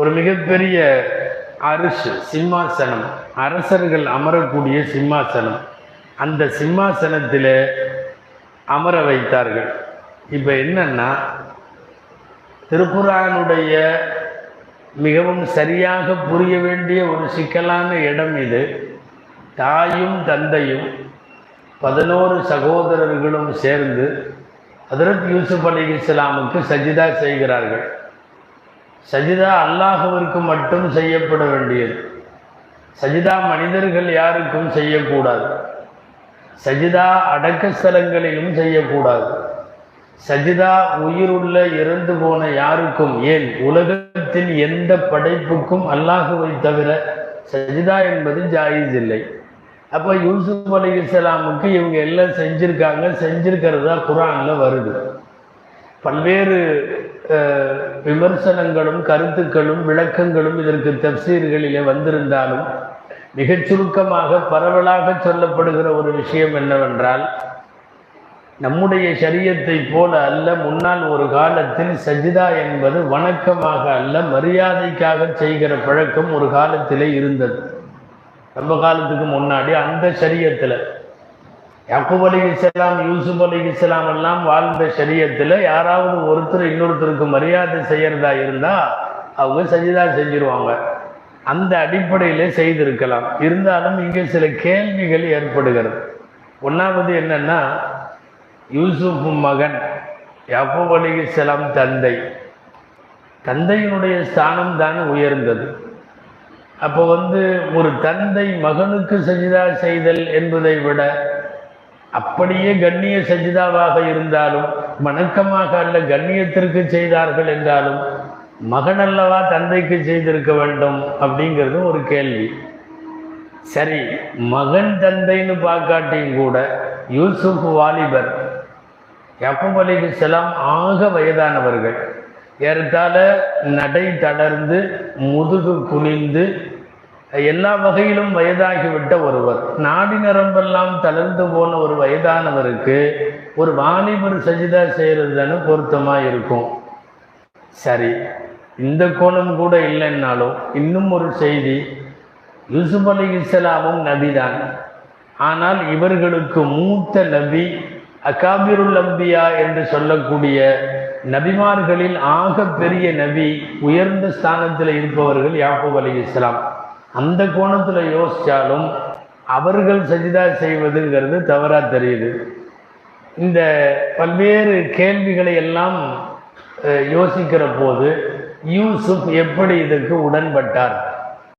ஒரு மிகப்பெரிய அரிசு சிம்மாசனம். அரசர்கள் அமரக்கூடிய சிம்மாசனம். அந்த சிம்மாசனத்தில் அமர வைத்தார்கள். இப்போ என்னன்னா திருக்குறானுடைய மிகவும் சரியாக புரிய வேண்டிய ஒரு சிக்கலான இடம் இது. தாயும் தந்தையும் பதினோரு சகோதரர்களும் சேர்ந்து ஹதரத் யூசுப் அலி இஸ்லாமுக்கு சஜிதா செய்கிறார்கள். சஜிதா அல்லாஹுவிற்கு மட்டும் செய்யப்பட வேண்டியது. சஜிதா மனிதர்கள் யாருக்கும் செய்யக்கூடாது. சஜிதா அடக்க ஸ்தலங்களிலும் செய்யக்கூடாது. சஜிதா உயிருள்ள இறந்து போன யாருக்கும் ஏன்? உலகத்தின் எந்த படைப்புக்கும் அல்லாஹுவை தவிர சஜிதா என்பது ஜாயிஸ் இல்லை. அப்போ யூசுப் அலி இஸ்லாமுக்கு இவங்க எல்லாம் செஞ்சிருக்காங்க செஞ்சிருக்கிறதா குரானில் வருது. பல்வேறு விமர்சனங்களும் கருத்துக்களும் விளக்கங்களும் இதற்கு தப்சீர்களிலே வந்திருந்தாலும் மிகச் சுருக்கமாக பரவலாக சொல்லப்படுகிற ஒரு விஷயம் என்னவென்றால் நம்முடைய சரியத்தை போல அல்ல முன்னால் ஒரு காலத்தில் சஜிதா என்பது வணக்கமாக அல்ல மரியாதைக்காக செய்கிற பழக்கம் ஒரு காலத்திலே இருந்தது. ரொம்ப காலத்துக்கு முன்னாடி அந்த சரியத்தில் யாக்கூப் அலி இஸ்லாம் யூசுப் அலி இஸ்லாம் எல்லாம் வாழ்ந்த சரியத்தில் யாராவது ஒருத்தர் இன்னொருத்தருக்கு மரியாதை செய்யறதா இருந்தால் அவங்க சஜிதா செஞ்சிருவாங்க. அந்த அடிப்படையில் செய்திருக்கலாம். இருந்தாலும் இங்கே சில கேள்விகள் ஏற்படுகிறது. ஒன்றாவது என்னன்னா யூசுப் மகன் யாக்கூப் அலி இஸ்லாம் தந்தை. தந்தையினுடைய ஸ்தானம் தான் உயர்ந்தது. அப்போ வந்து ஒரு தந்தை மகனுக்கு சஜிதா செய்தல் என்பதை விட அப்படியே கண்ணிய சஜிதாவாக இருந்தாலும் வணக்கமாக அல்ல கண்ணியத்திற்கு செய்தார்கள் என்றாலும் மகன் அல்லவா தந்தைக்கு செய்திருக்க வேண்டும் அப்படிங்கிறது ஒரு கேள்வி. சரி மகன் தந்தைன்னு பார்க்காட்டியும் கூட யூசுப் வாலிபர் யாக்கூப் செலாம் ஆக வயதானவர்கள். ஏறத்தால நடை தளர்ந்து முதுகு குனிந்து எல்லா வகையிலும் வயதாகிவிட்ட ஒருவர். நாடி நரம்பெல்லாம் தளர்ந்து போன ஒரு வயதானவருக்கு ஒரு வாலிபர் சஜிதா செய்கிறது தானே பொருத்தமாக இருக்கும். சரி இந்த கோணம் கூட இல்லைன்னாலும் இன்னும் ஒரு செய்தி. யூசுப் அலி இஸ்லாமும் நபிதான். ஆனால் இவர்களுக்கு மூத்த நபி அகாபிருல் அம்பியா என்று சொல்லக்கூடிய நபிமார்களில் ஆக பெரிய நபி உயர்ந்த ஸ்தானத்தில் இருப்பவர்கள் யாக்கூப் அலி இஸ்லாம். அந்த கோணத்தில் யோசித்தாலும் அவர்கள் சஜிதா செய்வதுங்கிறது தவறாக தெரியுது. இந்த பல்வேறு கேள்விகளை எல்லாம் யோசிக்கிற போது யூசுப் எப்படி இதுக்கு உடன்பட்டார்?